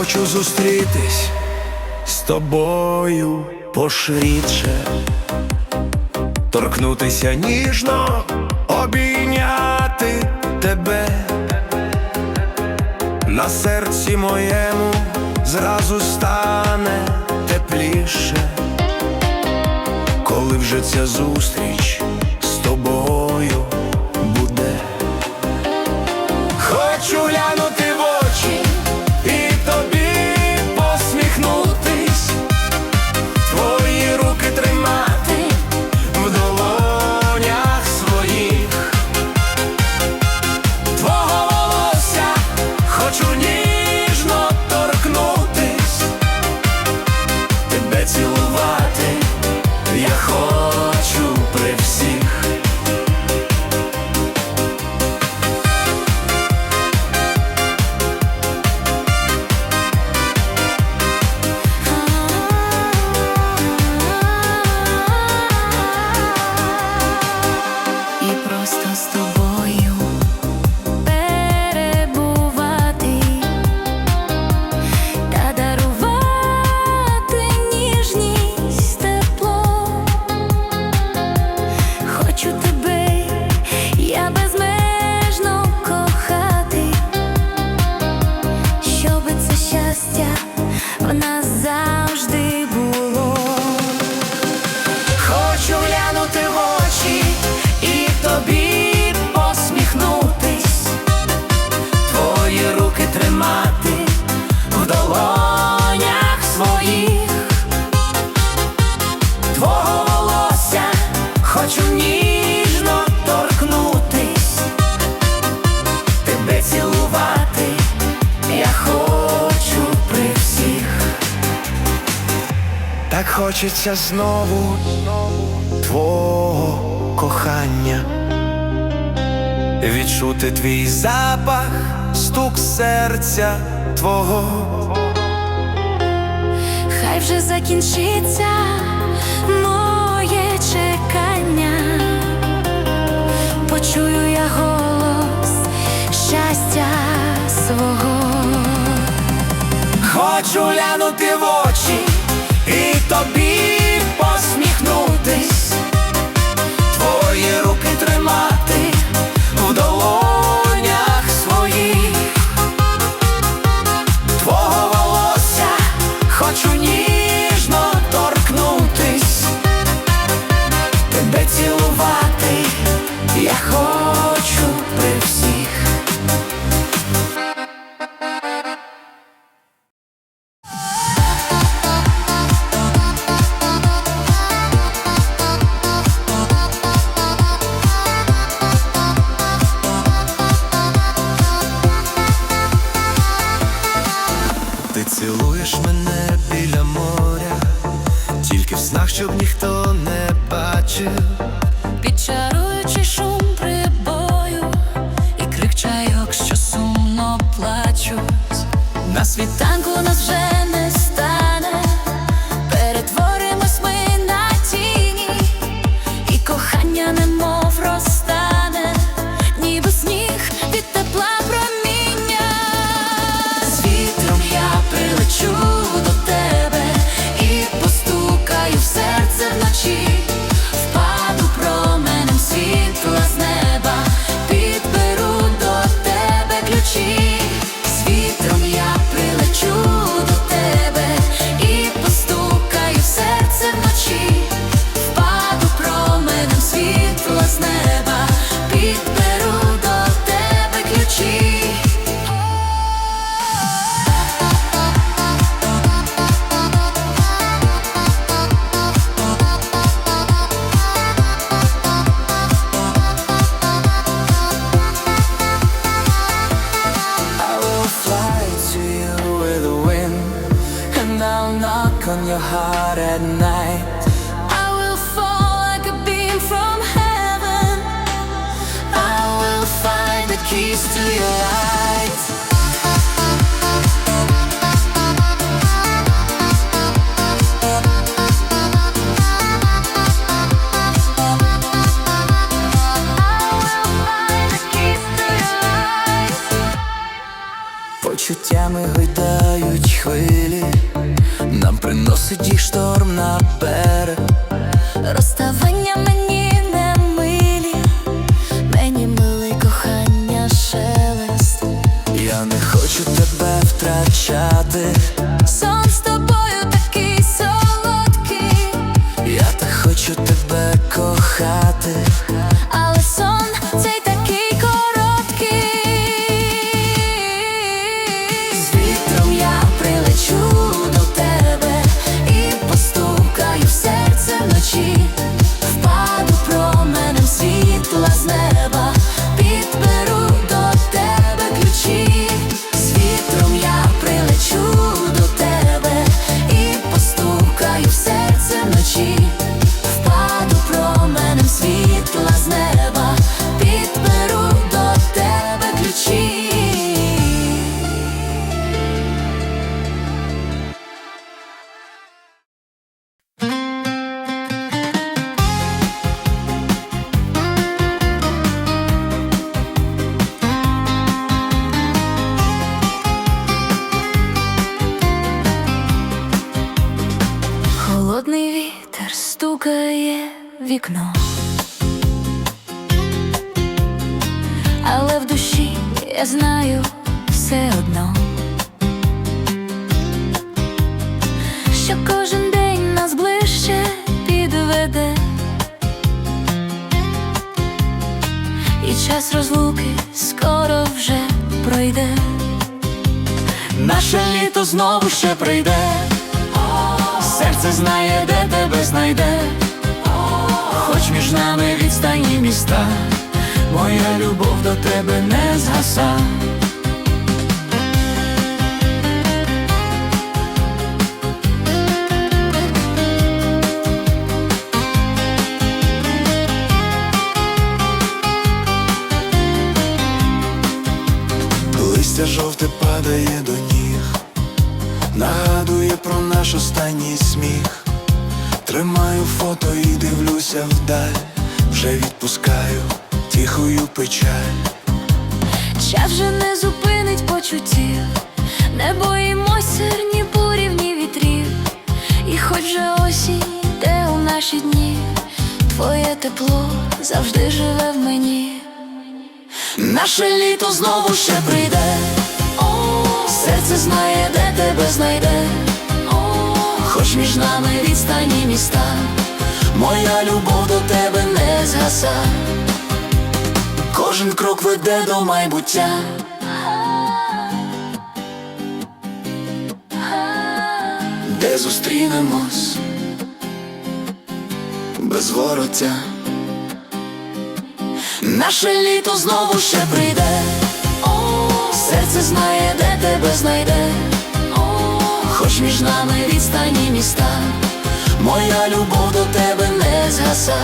Хочу зустрітись з тобою пошрідше, торкнутися ніжно, обійняти тебе, на серці моєму зразу стане тепліше, коли вже ця зустріч. хочеться знову твого кохання, відчути твій запах, стук серця твого, хай вже закінчиться моє чекання, почую я голос щастя свого, хочу глянути в очі. e Tobias. knock on your heart at night. Keys to your life тоді шторм на Розставання стукає вікно, але в душі я знаю все одно, що кожен день нас ближче підведе, і час розлуки скоро вже пройде. Наше літо знову ще прийде. Серце знає, де тебе знайде. Хоч між нами відстані міста, моя любов до тебе не згаса. Листя жовте падає до ніг, нагадує про наш останній сміх. Тримаю фото і дивлюся вдаль, вже відпускаю тихою печаль. Час вже не зупинить почуттів, не боїмося ні бурів, ні вітрів. І хоч же осінь йде у наші дні, твоє тепло завжди живе в мені. Наше літо знову ще прийде. Серце знає, де знайде. Хоч між нами відстані міста, моя любов до тебе не згаса. Кожен крок веде до майбуття. Де зустрінемось без вороття. Наше літо знову ще прийде. Серце знає, де тебе знайде. Між нами відстані міста, моя любов до тебе не згаса.